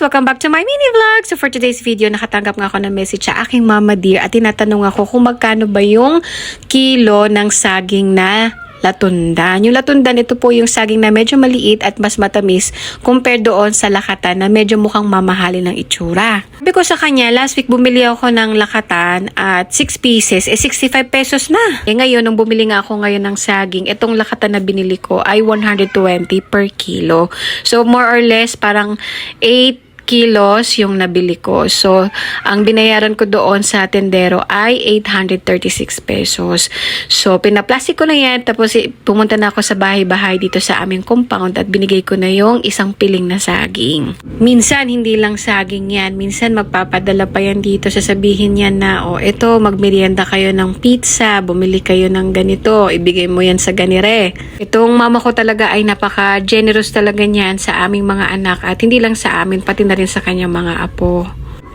welcome back to my mini vlog. So for today's video, nakatanggap nga ako ng message sa aking mama dear at tinatanong ako kung magkano ba yung kilo ng saging na latundan. Yung latundan, ito po yung saging na medyo maliit at mas matamis compared doon sa lakatan na medyo mukhang mamahalin ng itsura. Sabi ko sa kanya, last week bumili ako ng lakatan at 6 pieces, eh 65 pesos na. Eh ngayon, nung bumili nga ako ngayon ng saging, itong lakatan na binili ko ay 120 per kilo. So more or less, parang 8 kilos yung nabili ko. So, ang binayaran ko doon sa tendero ay 836 pesos. So, pinaplastic ko na yan. Tapos, pumunta na ako sa bahay-bahay dito sa aming compound at binigay ko na yung isang piling na saging. Minsan, hindi lang saging yan. Minsan, magpapadala pa yan dito. Sasabihin yan na, oh, eto, magmerienda kayo ng pizza. Bumili kayo ng ganito. Ibigay mo yan sa ganire. Itong mama ko talaga ay napaka-generous talaga niyan sa aming mga anak. At hindi lang sa amin, pati na rin sa kanyang mga apo.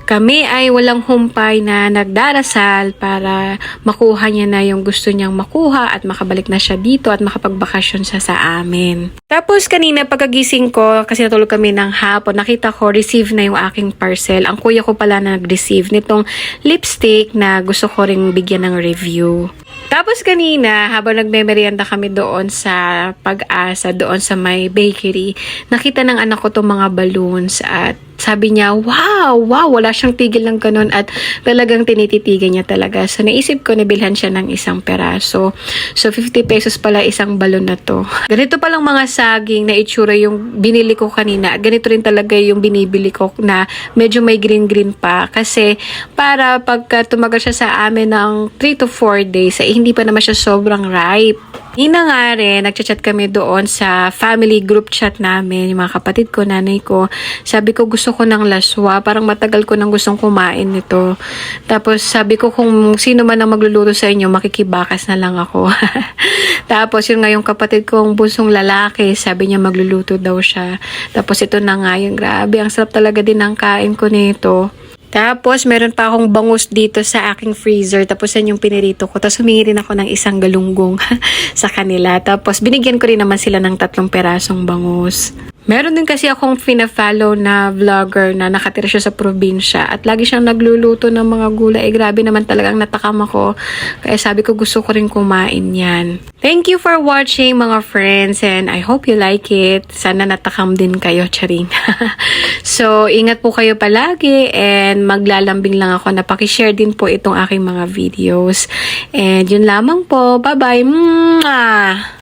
Kami ay walang humpay na nagdarasal para makuha niya na yung gusto niyang makuha at makabalik na siya dito at makapagbakasyon siya sa amin. Tapos kanina pagkagising ko, kasi natulog kami ng hapon, nakita ko receive na yung aking parcel. Ang kuya ko pala na nag-receive nitong lipstick na gusto ko ring bigyan ng review. Tapos kanina, habang nagme-merienda kami doon sa pag-asa, doon sa may bakery, nakita ng anak ko itong mga balloons at sabi niya, wow, wow, wala siyang tigil ng ganun at talagang tinititigan niya talaga. So, naisip ko, nabilhan siya ng isang peraso. So, 50 pesos pala isang balon na to. Ganito palang mga saging na itsura yung binili ko kanina. Ganito rin talaga yung binibili ko na medyo may green-green pa. Kasi, para pagka tumagal siya sa amin ng 3 to 4 days, eh, hindi pa naman siya sobrang ripe. Nina nga rin, nagchat-chat kami doon sa family group chat namin, yung mga kapatid ko, nanay ko. Sabi ko, gusto ko ng laswa. Parang matagal ko nang gustong kumain nito. Tapos sabi ko, kung sino man ang magluluto sa inyo, makikibakas na lang ako. Tapos yun nga yung kapatid kong busong lalaki, sabi niya magluluto daw siya. Tapos ito na nga yung grabe, ang sarap talaga din ang kain ko nito. Tapos, meron pa akong bangus dito sa aking freezer. Tapos, yan yung pinirito ko. Tapos, humingi rin ako ng isang galunggong sa kanila. Tapos, binigyan ko rin naman sila ng tatlong perasong bangus. Meron din kasi akong fina-follow na vlogger na nakatira siya sa probinsya at lagi siyang nagluluto ng mga gulay. Eh, grabe naman talagang natakam ako. Kaya sabi ko gusto ko rin kumain yan. Thank you for watching mga friends and I hope you like it. Sana natakam din kayo, charing. so, ingat po kayo palagi and maglalambing lang ako na pakishare din po itong aking mga videos. And yun lamang po. Bye-bye! Mwah!